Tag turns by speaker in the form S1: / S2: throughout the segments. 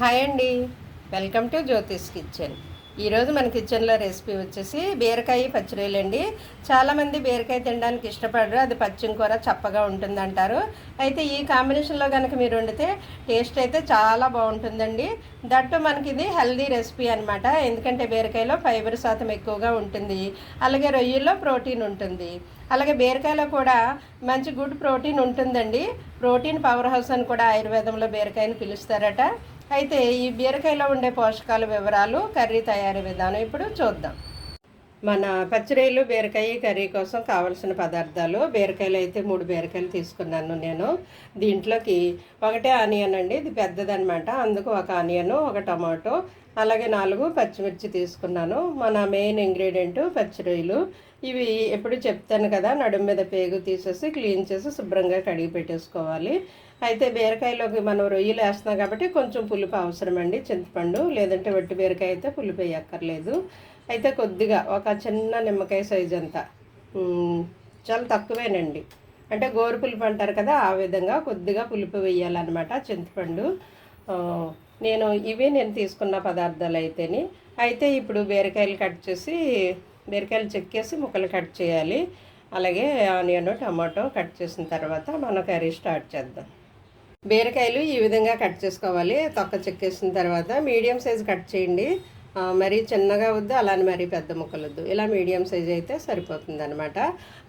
S1: Hi అండి. Welcome to Jyotish kitchen. ఈరోజు మన కిచెన్లో రెసిపీ వచ్చేసి బీరకాయ పచ్చిరొయ్యలండి చాలామంది బీరకాయ తినడానికి ఇష్టపడరు. అది పచ్చిం కూర చప్పగా ఉంటుందంటారు. అయితే ఈ కాంబినేషన్లో కనుక మీరు వండితే టేస్ట్ అయితే చాలా బాగుంటుందండి. దట్టు మనకి ఇది హెల్దీ రెసిపీ అనమాట ఎందుకంటే బీరకాయలో ఫైబర్ శాతం ఎక్కువగా ఉంటుంది. అలాగే రొయ్యల్లో ప్రోటీన్ ఉంటుంది. అలాగే బీరకాయలో కూడా మంచి గుడ్ ప్రోటీన్ ఉంటుందండి. ప్రోటీన్ పవర్ హౌస్ అని కూడా ఆయుర్వేదంలో బీరకాయని పిలుస్తారట. అయితే ఈ బీరకాయలో ఉండే పోషకాల వివరాలు కర్రీ తయారీ విధానం ఇప్పుడు చూద్దాం. మన పచ్చిరొయ్యలు బీరకాయ కర్రీ కోసం కావలసిన పదార్థాలు బీరకాయలు అయితే మూడు బీరకాయలు తీసుకున్నాను నేను. దీంట్లోకి ఒకటే ఆనియన్ అండి ఇది పెద్దదనమాట అందుకు ఒక ఆనియన్ ఒక టమాటో అలాగే నాలుగు పచ్చిమిర్చి తీసుకున్నాను. మన మెయిన్ ఇంగ్రీడియంట్ పచ్చిరొయ్యలు ఇవి ఎప్పుడు చెప్తాను కదా నడుము మీద పేగు తీసేసి క్లీన్ చేసి శుభ్రంగా కడిగి పెట్టేసుకోవాలి. అయితే బీరకాయలోకి మనం రొయ్యలు వేస్తున్నాం కాబట్టి కొంచెం పులుపు అవసరం అండి చింతపండు లేదంటే వట్టి బీరకాయ అయితే పులుపు వేయక్కర్లేదు. అయితే కొద్దిగా ఒక చిన్న నిమ్మకాయ సైజ్ అంతా. చాలా తక్కువేనండి. అంటే గోరు పులుపు అంటారు కదా ఆ విధంగా కొద్దిగా పులుపు వేయాలన్నమాట చింతపండు. నేను ఇవే నేను తీసుకున్న పదార్థాలు అయితేని అయితే ఇప్పుడు బీరకాయలు కట్ చేసి బీరకాయలు చెక్కేసి ముక్కలు కట్ చేయాలి. అలాగే ఆనియన్ టమాటో కట్ చేసిన తర్వాత మనం కర్రీ స్టార్ట్ చేద్దాం. బీరకాయలు ఈ విధంగా కట్ చేసుకోవాలి. తొక్క చెక్కేసిన తర్వాత మీడియం సైజ్ కట్ చేయండి. మరీ చిన్నగా వద్దు అలానే మరీ పెద్ద ముక్కలు వద్దు. ఇలా మీడియం సైజ్ అయితే సరిపోతుంది అనమాట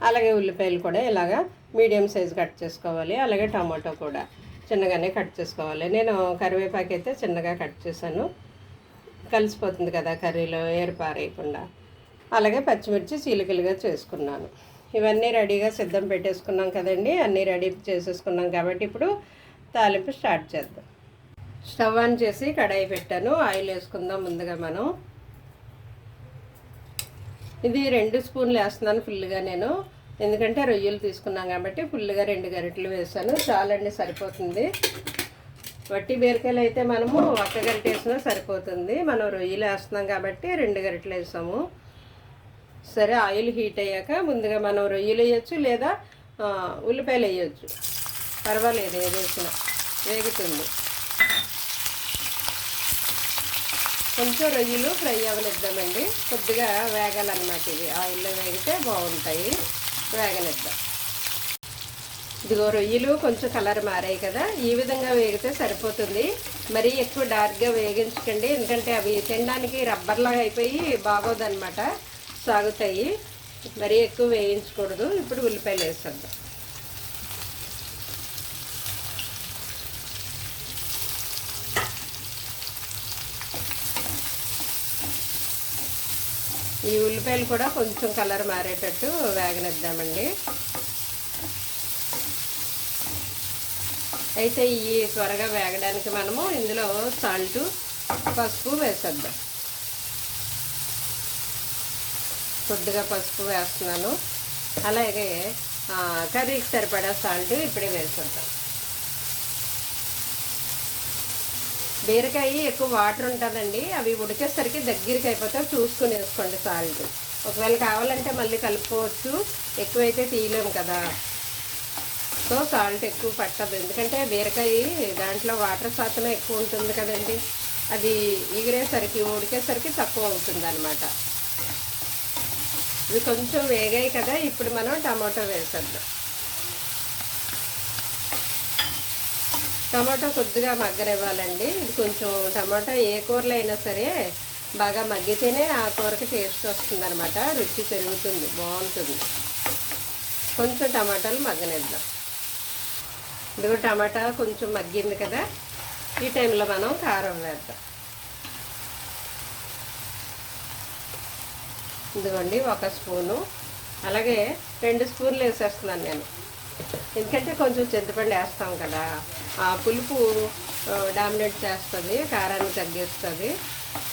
S1: అలాగే ఉల్లిపాయలు కూడా ఇలాగా మీడియం సైజ్ కట్ చేసుకోవాలి. అలాగే టమాటో కూడా చిన్నగానే కట్ చేసుకోవాలి. నేను కరివేపాకు అయితే చిన్నగా కట్ చేశాను. కలిసిపోతుంది కదా కర్రీలో ఏర్పారేయకుండా అలాగే పచ్చిమిర్చి చీలికలుగా చేసుకున్నాను. ఇవన్నీ రెడీగా సిద్ధం పెట్టేసుకున్నాం కదండి. అన్నీ రెడీ చేసేసుకున్నాం కాబట్టి ఇప్పుడు తాలింపు స్టార్ట్ చేద్దాం. స్టవ్ ఆన్ చేసి కడాయి పెట్టాను. ఆయిల్ వేసుకుందాం ముందుగా మనం. ఇది రెండు స్పూన్లు వేస్తున్నాను ఫుల్గా నేను. ఎందుకంటే రొయ్యలు తీసుకున్నాం కాబట్టి ఫుల్గా రెండు గరిటెలు వేసాను. చాలండి సరిపోతుంది. వట్టి బీరకాయలు అయితే మనము ఒక్క గరిటె వేసినా సరిపోతుంది. మనం రొయ్యలు వేస్తున్నాం కాబట్టి రెండు గరిటెలు వేసాము. సరే ఆయిల్ హీట్ అయ్యాక ముందుగా మనం రొయ్యలు వేయచ్చు లేదా ఉల్లిపాయలు వేయచ్చు. పర్వాలేదు ఏది వేగుతుంది. కొంచెం రొయ్యలు ఫ్రై అవ్వనిద్దామండి. కొద్దిగా వేగాలన్నమాట ఇవి. ఆయిల్లో వేగితే బాగుంటాయి. వేగనిద్దాం. ఇదిగో రొయ్యలు కొంచెం కలర్ మారాయి కదా. ఈ విధంగా వేగితే సరిపోతుంది. మరీ ఎక్కువ డార్క్గా వేగించకండి. ఎందుకంటే అవి తినడానికి రబ్బర్లాగా అయిపోయి బాగోదన్నమాట. సాగుతాయి. మరీ ఎక్కువ వేయించకూడదు. ఇప్పుడు ఉల్లిపాయలు వేసేద్దాం. ఈ ఉల్లిపాయలు కూడా కొంచెం కలర్ మారేటట్టు వేగనిద్దామండి. అయితే ఈ త్వరగా వేగడానికి మనము ఇందులో సాల్ట్ పసుపు వేసేద్దాం. కొద్దిగా పసుపు వేస్తున్నాను. అలాగే కర్రీకి సరిపడా సాల్ట్ ఇప్పుడే వేసుకుంటాం. బీరకాయ ఎక్కువ వాటర్ ఉంటుందండి. అవి ఉడికేసరికి దగ్గరికి అయిపోతే చూసుకుని వేసుకోండి సాల్ట్. ఒకవేళ కావాలంటే మళ్ళీ కలుపుకోవచ్చు. ఎక్కువైతే తీయలేము కదా. సో సాల్ట్ ఎక్కువ పట్టదు. ఎందుకంటే బీరకాయ దాంట్లో వాటర్ శాతమే ఎక్కువ ఉంటుంది కదండి. అది ఎగిరేసరికి ఉడికేసరికి తక్కువ అవుతుంది అనమాట ఇవి కొంచెం వేగాయి కదా ఇప్పుడు మనం టమాటో వేసేద్దాం. టమాటో కొద్దిగా మగ్గనివ్వాలండి. ఇది కొంచెం టమాటో ఏ కూరలో అయినా సరే బాగా మగ్గితేనే ఆ కూరకి టేస్ట్ వస్తుందనమాట రుచి పెరుగుతుంది బాగుంటుంది. కొంచెం టమాటాలు మగ్గనిద్దాం. ఇదిగో టమాటా కొంచెం మగ్గింది కదా. ఈ టైంలో మనం కారం వేద్దాం. ఇదిగోండి ఒక స్పూను. అలాగే రెండు స్పూన్లు వేసేస్తున్నాను నేను. ఎందుకంటే కొంచెం చింతపండు వేస్తాం కదా. ఆ పులుపు డామినేట్ చేస్తుంది కారాన్ని తగ్గిస్తుంది.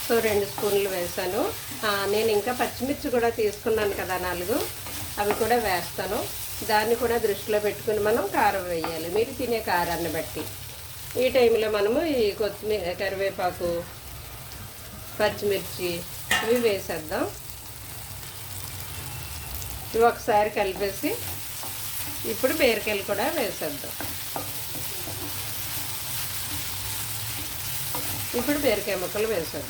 S1: సో రెండు స్పూన్లు వేసాను నేను ఇంకా పచ్చిమిర్చి కూడా తీసుకున్నాను కదా నాలుగు. అవి కూడా వేస్తాను. దాన్ని కూడా దృష్టిలో పెట్టుకుని మనం కారం వేయాలి. మీరు తినే కారాన్ని బట్టి. ఈ టైంలో మనము ఈ కొత్తిమీర కరివేపాకు పచ్చిమిర్చి ఇవి వేసేద్దాం. ఇవి ఒకసారి కలిపేసి ఇప్పుడు బీరకాయలు కూడా వేసేద్దాం. ఇప్పుడు బీరకాయ ముక్కలు వేసాం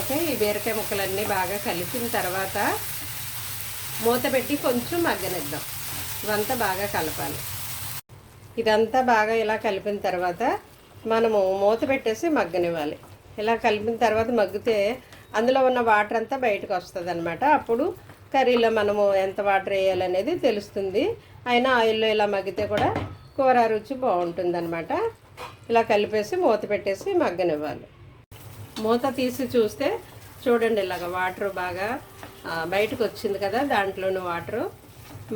S1: ఓకే ఈ బీరకాయ ముక్కలన్నీ బాగా కలిపిన తర్వాత మూత పెట్టి కొంచెం మగ్గనిద్దాం. ఇవంతా బాగా కలపాలి. ఇదంతా బాగా ఇలా కలిపిన తర్వాత మనము మూత పెట్టేసి మగ్గనివ్వాలి. ఇలా కలిపిన తర్వాత మగ్గితే అందులో ఉన్న వాటర్ అంతా బయటకు వస్తుంది అనమాట అప్పుడు కర్రీలో మనము ఎంత వాటర్ వేయాలనేది తెలుస్తుంది. అయినా ఆయిల్లో ఇలా మగ్గితే కూడా కూర రుచి బాగుంటుంది అనమాట ఇలా కలిపేసి మూత పెట్టేసి మగ్గనివ్వాలి. మూత తీసి చూస్తే చూడండి ఇలాగ వాటర్ బాగా బయటకు వచ్చింది కదా దాంట్లోని వాటరు.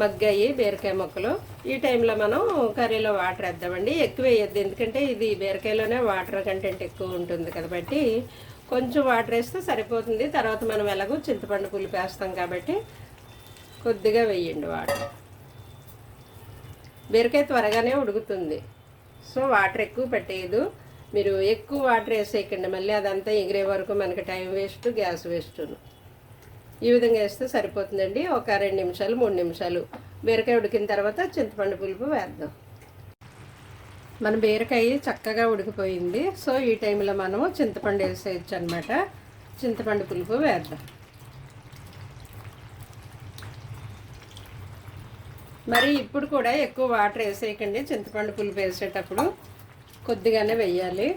S1: మగ్గాయి బీరకాయ మొక్కలు. ఈ టైంలో మనం కర్రీలో వాటర్ వేద్దామండి. ఎక్కువ వేయద్దు ఎందుకంటే ఇది బీరకాయలోనే వాటర్ కంటెంట్ ఎక్కువ ఉంటుంది కాబట్టి కొంచెం వాటర్ వేస్తే సరిపోతుంది. తర్వాత మనం ఎలాగో చింతపండు పులుపు వేస్తాం కాబట్టి కొద్దిగా వేయండి వాటర్. బీరకాయ త్వరగానే ఉడుకుతుంది. సో వాటర్ ఎక్కువ పెట్టేయదు మీరు ఎక్కువ వాటర్ వేసేయకండి. మళ్ళీ అదంతా ఎగిరే వరకు మనకి టైం వేస్ట్ గ్యాస్ వేస్ట్ ఈ విధంగా వేస్తే సరిపోతుందండి. ఒక రెండు నిమిషాలు మూడు నిమిషాలు. బీరకాయ ఉడికిన తర్వాత చింతపండు పులుపు వేద్దాం. మన బీరకాయ చక్కగా ఉడికిపోయింది. సో ఈ టైంలో మనము చింతపండు వేసేయచ్చు అనమాట చింతపండు పులుపు వేద్దాం. మరి ఇప్పుడు కూడా ఎక్కువ వాటర్ వేసేయకండి. చింతపండు పులుపు వేసేటప్పుడు కొద్దిగానే వెయ్యాలి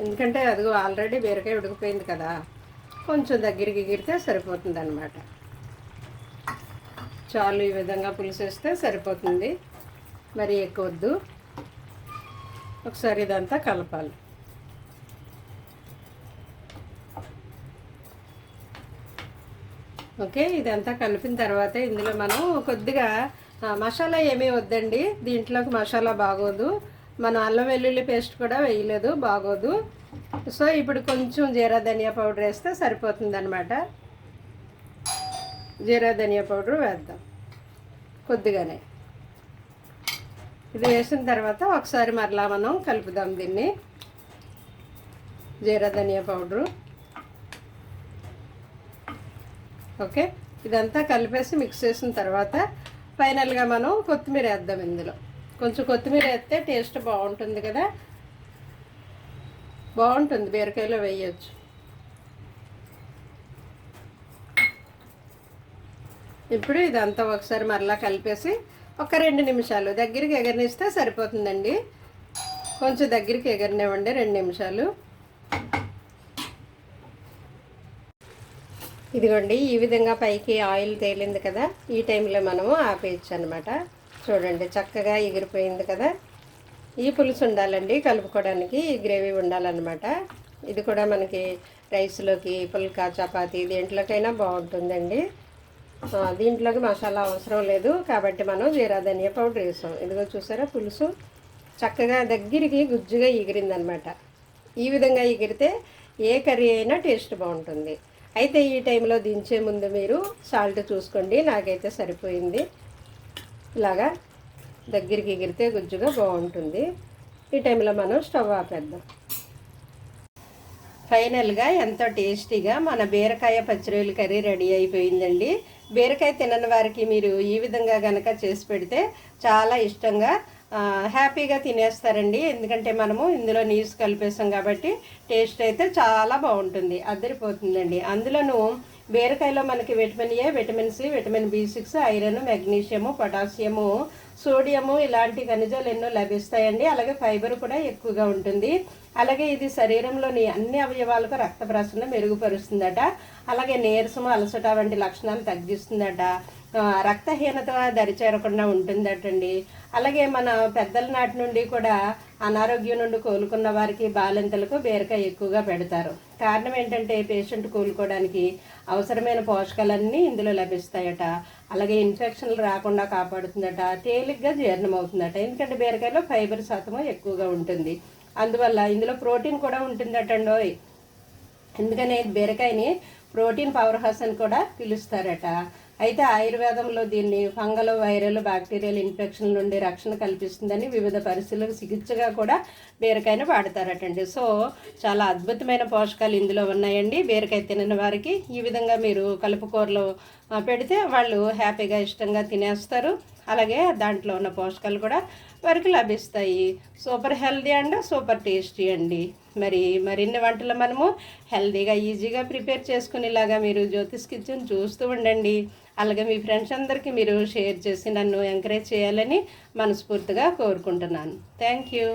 S1: ఎందుకంటే అది ఆల్రెడీ బీరకాయ ఉడికిపోయింది కదా. కొంచెం దగ్గరికి ఎగిరితే సరిపోతుంది అనమాట చాలు ఈ విధంగా పులుసేస్తే సరిపోతుంది. మరి ఎక్కువ వద్దు ఒకసారి ఇదంతా కలపాలి. ఓకే ఇదంతా కలిపిన తర్వాత ఇందులో మనం కొద్దిగా మసాలా ఏమీ వద్దండి. దీంట్లోకి మసాలా బాగోదు. మన అల్లం వెల్లుల్లి పేస్ట్ కూడా వేయలేదు బాగోదు. సో ఇప్పుడు కొంచెం జీరా ధనియా పౌడర్ వేస్తే సరిపోతుంది అనమాట జీరా ధనియా పౌడర్ వేద్దాం కొద్దిగానే. ఇది వేసిన తర్వాత ఒకసారి మరలా మనం కలుపుదాం దీన్ని. జీరా ధనియా పౌడరు. ఓకే? ఇదంతా కలిపేసి మిక్స్ చేసిన తర్వాత ఫైనల్గా మనం కొత్తిమీర వేద్దాం ఇందులో. కొంచెం కొత్తిమీర వేస్తే టేస్ట్ బాగుంటుంది కదా. బాగుంటుంది బీరకాయలో వేయచ్చు. ఇప్పుడు ఇదంతా ఒకసారి మరలా కలిపేసి ఒక రెండు నిమిషాలు దగ్గరికి ఎగరనిస్తే సరిపోతుందండి. కొంచెం దగ్గరికి ఎగరనివ్వండి రెండు నిమిషాలు. ఇదిగోండి ఈ విధంగా పైకి ఆయిల్ తేలింది కదా ఈ టైంలో మనము ఆపేయచ్చు అనమాట చూడండి చక్కగా ఎగిరిపోయింది కదా. ఈ పులుసు ఉండాలండి కలుపుకోవడానికి ఈ గ్రేవీ ఉండాలన్నమాట. ఇది కూడా మనకి రైస్లోకి పుల్కా చపాతీ దేంట్లోకైనా బాగుంటుందండి. దీంట్లోకి మసాలా అవసరం లేదు కాబట్టి మనం జీరా ధనియా పౌడర్ వేసాం. ఇదిగో చూసారా పులుసు? చక్కగా దగ్గరికి గుజ్జుగా ఎగిరిందనమాట ఈ విధంగా ఎగిరితే ఏ కర్రీ అయినా టేస్ట్ బాగుంటుంది. అయితే ఈ టైంలో దించే ముందు మీరు సాల్ట్ చూసుకోండి నాకైతే సరిపోయింది. ఇలాగా దగ్గరికి ఎగిరితే గుజ్జుగా బాగుంటుంది. ఈ టైంలో మనం స్టవ్ ఆపేద్దాం. ఫైనల్గా ఎంతో టేస్టీగా మన బీరకాయ పచ్చిరొయ్యల కర్రీ రెడీ అయిపోయిందండి. బీరకాయ తినని వారికి మీరు ఈ విధంగా కనుక చేసి పెడితే చాలా ఇష్టంగా హ్యాపీగా తినేస్తారండి. ఎందుకంటే మనము ఇందులో నీసు కలిపేసాం కాబట్టి టేస్ట్ అయితే చాలా బాగుంటుంది అద్దరిపోతుందండి అందులోనూ బీరకాయలో మనకి vitamin A vitamin C vitamin B six iron magnesium potassium sodium ఇలాంటి ఖనిజాలు ఎన్నో లభిస్తాయండి. అలాగే ఫైబర్ కూడా ఎక్కువగా ఉంటుంది. అలాగే ఇది శరీరంలోని అన్ని అవయవాలకు రక్త ప్రసరణ మెరుగుపరుస్తుందట. అలాగే నీరసము అలసట వంటి లక్షణాలు తగ్గిస్తుందట. రక్తహీనత దరిచేరకుండా ఉంటుందటండి. అలాగే మన పెద్దల నాటి నుండి కూడా అనారోగ్యం నుండి కోలుకున్న వారికి బాలింతలకు బీరకాయ ఎక్కువగా పెడతారు. కారణం ఏంటంటే పేషెంట్ కోలుకోవడానికి అవసరమైన పోషకాలన్నీ ఇందులో లభిస్తాయట. అలాగే ఇన్ఫెక్షన్లు రాకుండా కాపాడుతుందట. తేలిగ్గా జీర్ణం అవుతుందట ఎందుకంటే బీరకాయలో ఫైబర్ శాతము ఎక్కువగా ఉంటుంది. అందువల్ల ఇందులో ప్రోటీన్ కూడా ఉంటుందటండోయ్ ఎందుకని బీరకాయని ప్రోటీన్ పవర్ హౌస్ అని కూడా పిలుస్తారట. అయితే ఆయుర్వేదంలో దీన్ని ఫంగల్ వైరల్ బ్యాక్టీరియల్ ఇన్ఫెక్షన్ నుండి రక్షణ కల్పిస్తుందని వివిధ పరిస్థితులకు చికిత్సగా కూడా బీరకాయను వాడతారటండి. సో చాలా అద్భుతమైన పోషకాలు ఇందులో ఉన్నాయండి. బీరకాయ తినని వారికి ఈ విధంగా మీరు కలుపుకూరలో పెడితే వాళ్ళు హ్యాపీగా ఇష్టంగా తినేస్తారు. అలాగే దాంట్లో ఉన్న పోషకాలు కూడా వారికి లభిస్తాయి. Super healthy and super tasty అండి. మరి మరిన్ని వంటలు మనము హెల్దీగా ఈజీగా ప్రిపేర్ చేసుకునేలాగా మీరు జ్యోతిష్ కిచెన్ చూస్తూ ఉండండి. అలాగే మీ ఫ్రెండ్స్ అందరికీ మీరు షేర్ చేసి నన్ను ఎంకరేజ్ చేయాలని మనస్ఫూర్తిగా కోరుకుంటున్నాను. Thank you